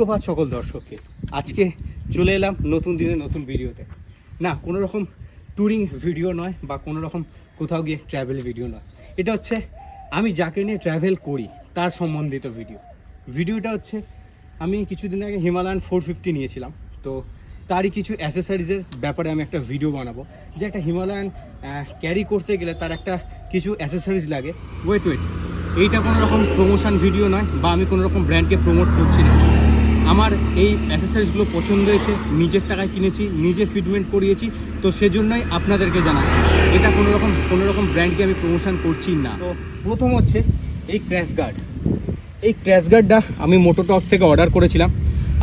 সুপ্রভাত সকল দর্শককে। আজকে চলে এলাম নতুন দিনে নতুন ভিডিওতে। না কোনো রকম ট্যুরিং ভিডিও নয় বা কোনো রকম কোথাও গিয়ে ট্র্যাভেল ভিডিও নয়। এটা হচ্ছে আমি যাকে নিয়ে ট্র্যাভেল করি, তার সম্বন্ধিত ভিডিও ভিডিওটা হচ্ছে, আমি কিছুদিন আগে হিমালয়ান ফোর ফিফটি নিয়েছিলাম। তো তারই কিছু অ্যাসেসারিজের ব্যাপারে আমি একটা ভিডিও বানাবো, যে একটা হিমালয়ান ক্যারি করতে গেলে তার একটা কিছু অ্যাসেসারিজ লাগে। ওয়েট ওয়েট এইটা কোনো রকম প্রমোশন ভিডিও নয় বা আমি কোনো রকম ব্র্যান্ডকে প্রমোট করছি না। আমার এই অ্যাসেসারিজগুলো পছন্দ হয়েছে, নিজের টাকায় কিনেছি, নিজে ফিটমেন্ট করিয়েছি, তো সেজন্যই আপনাদেরকে জানাচ্ছি। এটা কোনো রকম কোনো রকম ব্র্যান্ডকে আমি প্রমোশন করছি না। তো প্রথম হচ্ছে এই ক্র্যাশ গার্ড এই ক্র্যাশ গার্ডটা আমি মোটোটক থেকে অর্ডার করেছিলাম,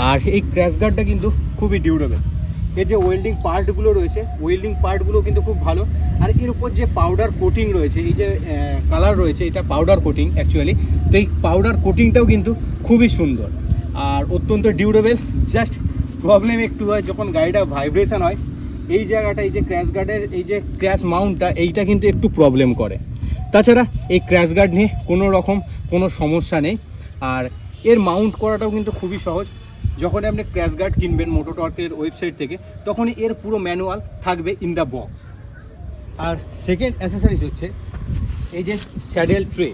আর এই ক্র্যাশ গার্ডটা কিন্তু খুবই ডিউরেবল এর যে ওয়েল্ডিং পার্টগুলো রয়েছে ওয়েল্ডিং পার্টগুলো কিন্তু খুব ভালো। আর এর উপর যে পাউডার কোটিং রয়েছে, এই যে কালার রয়েছে, এটা পাউডার কোটিং অ্যাকচুয়ালি তো এই পাউডার কোটিংটাও কিন্তু খুবই সুন্দর। আর অত্যন্ত ডিউরেবল জাস্ট প্রবলেম একটু হয় যখন গাড়িটা ভাইব্রেশন হয়, এই জায়গাটা, এই যে ক্র্যাশ গার্ডের এই যে ক্র্যাশ মাউন্টটা এইটা কিন্তু একটু প্রবলেম করে। তাছাড়া এই ক্র্যাশ গার্ড নিয়ে কোনো রকম কোনো সমস্যা নেই। আর এর মাউন্ট করাটাও কিন্তু খুবই সহজ। যখন আপনি ক্র্যাশ গার্ড কিনবেন মোটোটর্কের ওয়েবসাইট থেকে, তখনই এর পুরো ম্যানুয়াল থাকবে ইন দ্য বক্স আর সেকেন্ড অ্যাসেসারিজ হচ্ছে এই যে স্যাডেল ট্রে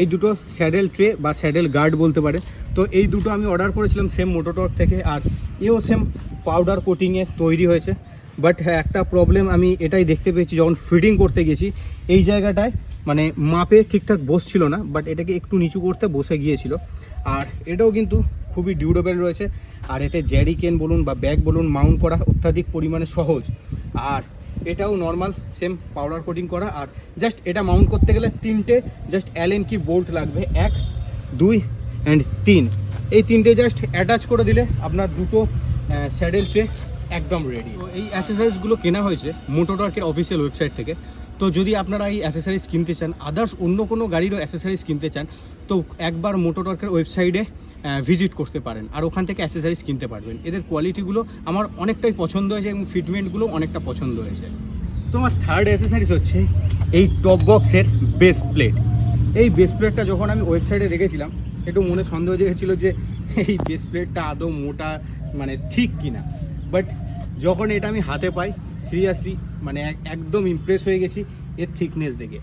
এই দুটো স্যাডেল ট্রে বা স্যাডেল গার্ড বলতে পারে। তো এই দুটো আমি অর্ডার করেছিলাম সেম মোটোটর্ক থেকে আর এও সেম পাউডার কোটিংয়ে তৈরি হয়েছে। বাট হ্যাঁ একটা প্রবলেম আমি এটাই দেখতে পেয়েছি, যখন ফিটিং করতে গেছি, এই জায়গাটায় মানে মাপে ঠিকঠাক বসছিল না বাট এটাকে একটু নিচু করতে বসে গিয়েছিল। আর এটাও কিন্তু খুবই ডিউরেবল রয়েছে। আর এতে জ্যারি কেন বলুন বা ব্যাগ বলুন মাউন্ট করা অত্যাধিক পরিমাণে সহজ। আর এটাও নর্মাল সেম পাউডার কোটিং করা। আর জাস্ট এটা মাউন্ট করতে গেলে তিনটে জাস্ট অ্যালেন কি বোল্ট লাগবে। এক, দুই অ্যান্ড তিন। এই তিনটে জাস্ট অ্যাটাচ করে দিলে আপনার দুটো স্যাডেল ট্রে একদম রেডি তো এই অ্যাসেসারিজগুলো কেনা হয়েছে মোটোটর্কের অফিসিয়াল ওয়েবসাইট থেকে। তো যদি আপনারা এই অ্যাসেসারিজ কিনতে চান আদার্স অন্য কোনো গাড়িরও অ্যাসেসারিজ কিনতে চান, তো একবার মোটোটর্কের ওয়েবসাইটে ভিজিট করতে পারেন। আর ওখান থেকে অ্যাসেসারিজ কিনতে পারবেন। এদের কোয়ালিটিগুলো আমার অনেকটাই পছন্দ হয়েছে এবং ফিটমেন্টগুলো অনেকটা পছন্দ হয়েছে। তো আমার থার্ড অ্যাসেসারিজ হচ্ছে এই টপ বক্সের বেস প্লেট এই বেস প্লেটটা যখন আমি ওয়েবসাইটে দেখেছিলাম একটু মনে সন্দেহ জেগেছিল যে এই বেস প্লেটটা আদৌ মোটা মানে ঠিক কিনা। বাট যখন এটা আমি হাতে পাই সিরিয়াসলি মানে একদম ইমপ্রেস হয়ে গেছি এর থিকনেস দেখে।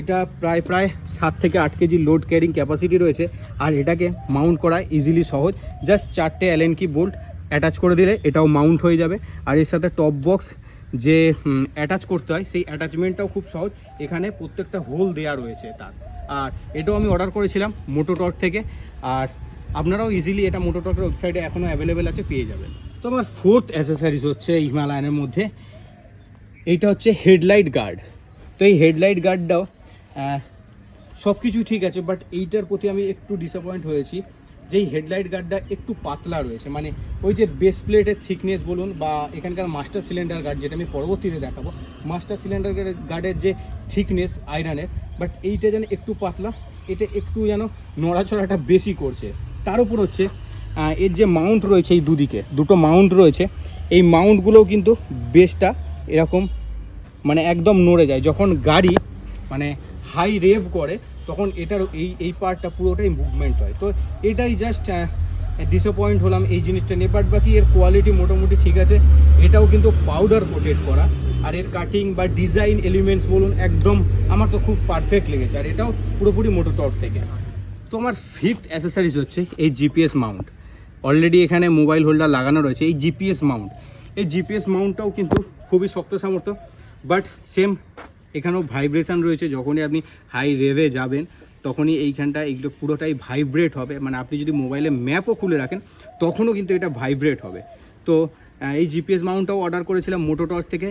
এটা প্রায় প্রায় সাত থেকে আট কেজি লোড ক্যারিং ক্যাপাসিটি রয়েছে, আর এটাকে মাউন্ট করা ইজিলি সহজ। জাস্ট চারটে অ্যালেন কি বোল্ট অ্যাটাচ করে দিলে এটাও মাউন্ট হয়ে যাবে। আর এর সাথে টপ বক্স যে অ্যাটাচ করতে হয়, সেই অ্যাটাচমেন্টটাও খুব সহজ। এখানে প্রত্যেকটা হোল দেওয়া রয়েছে তার। আর এটাও আমি অর্ডার করেছিলাম মোটোটক থেকে। আর আপনারাও ইজিলি এটা মোটোটকের ওয়েবসাইটে এখনও অ্যাভেলেবেল আছে, পেয়ে যাবেন। তো আমার ফোর্থ অ্যাসেসারিজ হচ্ছে হিমালয়ানের মধ্যে। এইটা হচ্ছে হেডলাইট গার্ড তো এই হেডলাইট গার্ডটাও সব কিছু ঠিক আছে বাট এইটার প্রতি আমি একটু ডিসঅ্যাপয়েন্ট হয়েছি। যে এই হেডলাইট গার্ডটা একটু পাতলা রয়েছে মানে ওই যে বেস প্লেটের থিকনেস বলুন বা এখানকার মাস্টার সিলিন্ডার গার্ড যেটা আমি পরবর্তীতে দেখাবো মাস্টার সিলিন্ডার গার্ডের যে থিকনেস আয়রনের বাট এইটা যেন একটু পাতলা, এটা একটু যেন নড়াচড়াটা বেশি করছে। তার উপর হচ্ছে এর যে মাউন্ট রয়েছে এই দুদিকে, দুটো মাউন্ট রয়েছে, এই মাউন্টগুলোও কিন্তু বেসটা এরকম মানে একদম নড়ে যায়। যখন গাড়ি মানে হাই রেভ করে তখন এটার এই এই পার্টটা পুরোটাই মুভমেন্ট হয়। তো এটাই জাস্ট ডিসঅ্যাপয়েন্ট হলাম এই জিনিসটা নিয়ে। বাট বাকি এর কোয়ালিটি মোটামুটি ঠিক আছে। এটাও কিন্তু পাউডার কোটেড করা। আর এর কাটিং বা ডিজাইন এলিমেন্টস বলুন, একদম আমার তো খুব পারফেক্ট লেগেছে। আর এটাও পুরোপুরি মোটোটপ থেকে। তো আমার ফিফথ অ্যাসেসারিজ হচ্ছে এই জিপিএস মাউন্ট অলরেডি এখানে মোবাইল হোল্ডার লাগানো রয়েছে এই জিপিএস মাউন্ট এই জিপিএস মাউন্টটাও কিন্তু খুবই শক্ত সামর্থ্য। বাট সেম এখানেও ভাইব্রেশন রয়েছে। যখনই আপনি হাই রেভে যাবেন, তখনই এইখানটা এইগুলো পুরোটাই ভাইব্রেট হবে। মানে আপনি যদি মোবাইলে ম্যাপও খুলে রাখেন, তখনও কিন্তু এটা ভাইব্রেট হবে। তো এই জিপিএস মাউন্টটাও অর্ডার করেছিলাম মোটোটর্ক থেকে।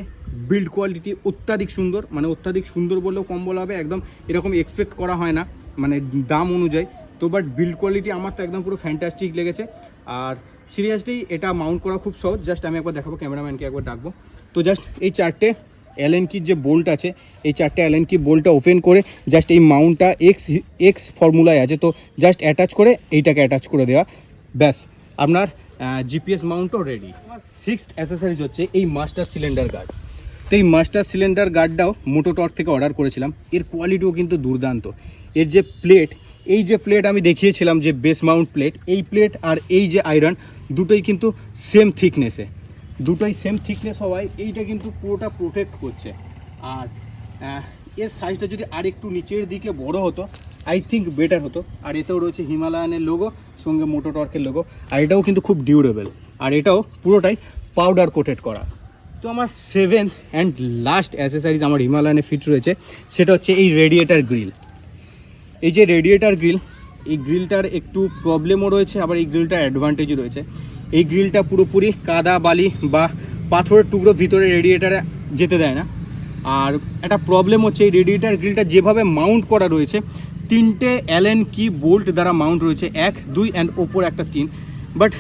বিল্ড কোয়ালিটি অত্যাধিক সুন্দর। মানে অত্যাধিক সুন্দর বললেও কম বলা হবে, একদম এরকম এক্সপেক্ট করা হয় না। মানে দাম অনুযায়ী। তো বাট বিল্ড কোয়ালিটি আমার তো একদম পুরো ফ্যান্টাস্টিক লেগেছে। আর সিরিয়াসলি এটা মাউন্ট করা খুব সহজ। জাস্ট আমি একবার দেখাবো ক্যামেরাম্যানকে একবার ডাকবো। তো জাস্ট এই চারটে অ্যালেন কির যে বোল্ট আছে, এই চারটে অ্যালেন কি বোল্টটা ওপেন করে জাস্ট এই মাউন্টটা এক্স এক্স ফর্মুলায় আছে, তো জাস্ট অ্যাটাচ করে এইটাকে অ্যাটাচ করে দেওয়া। ব্যাস, আপনার জিপিএস মাউন্টও রেডি সিক্সথ অ্যাসেসারিজ হচ্ছে এই মাস্টার সিলিন্ডার গার্ড তো এই মাস্টার সিলিন্ডার গার্ডটাও মোটোটর থেকে অর্ডার করেছিলাম। এর কোয়ালিটিও কিন্তু দুর্দান্ত। এর যে প্লেট এই যে প্লেট আমি দেখিয়েছিলাম যে বেস মাউন্ট প্লেট এই প্লেট আর এই যে আয়রন দুটোই কিন্তু সেম থিকনেসে দুটোই সেম থিকনেস হওয়ায় এইটা কিন্তু পুরোটা প্রোটেক্ট করছে। আর এর সাইজটা যদি আর একটু নিচের দিকে বড় হতো আই থিঙ্ক বেটার হতো। আর এতেও রয়েছে হিমালয়ানের লোগো সঙ্গে মোটোটর্কের লোগো আর এটাও কিন্তু খুব ডিউরেবল আর এটাও পুরোটাই পাউডার কোটেড করা। তো আমার সেভেন অ্যান্ড লাস্ট অ্যাসেসারিজ আমার হিমালয়ানে ফিট রয়েছে, সেটা হচ্ছে এই রেডিয়েটার গ্রিল এই যে রেডিয়েটার গ্রিল এই গ্রিলটার একটু প্রবলেমও রয়েছে, আবার এই গ্রিলটার অ্যাডভান্টেজও রয়েছে। এই গ্রিলটা পুরোপুরি কাদা, বালি বা পাথরের টুকরো ভিতরে রেডিয়েটারে যেতে দেয় না। আর একটা প্রবলেম হচ্ছে এই রেডিয়েটার গ্রিলটা যেভাবে মাউন্ট করা রয়েছে, তিনটে অ্যালেন কি বোল্ট দ্বারা মাউন্ট রয়েছে, এক, দুই অ্যান্ড ওপর একটা তিন। বাট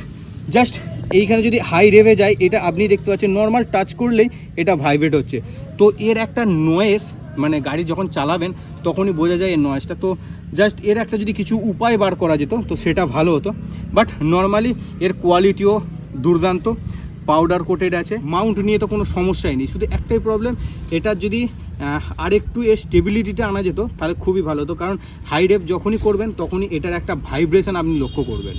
জাস্ট এইখানে যদি হাই রেভে যায়, এটা আপনি দেখতে পাচ্ছেন নর্মাল টাচ করলেই এটা ভাইব্রেট হচ্ছে। তো এর একটা নয়েস মানে গাড়ি যখন চালাবেন, তখনই বোঝা যায় এর নয়েজটা তো জাস্ট এর একটা যদি কিছু উপায় বার করা যেত, তো সেটা ভালো হতো। বাট নর্মালি এর কোয়ালিটিও দুর্দান্ত পাউডার কোটেড আছে। মাউন্ট নিয়ে তো কোনো সমস্যাই নেই। শুধু একটাই প্রবলেম এটার যদি আরেকটু এর স্টেবিলিটিটা আনা যেত, তাহলে খুবই ভালো হতো। কারণ হাই রেপ যখনই করবেন, তখনই এটার একটা ভাইব্রেশন আপনি লক্ষ্য করবেন।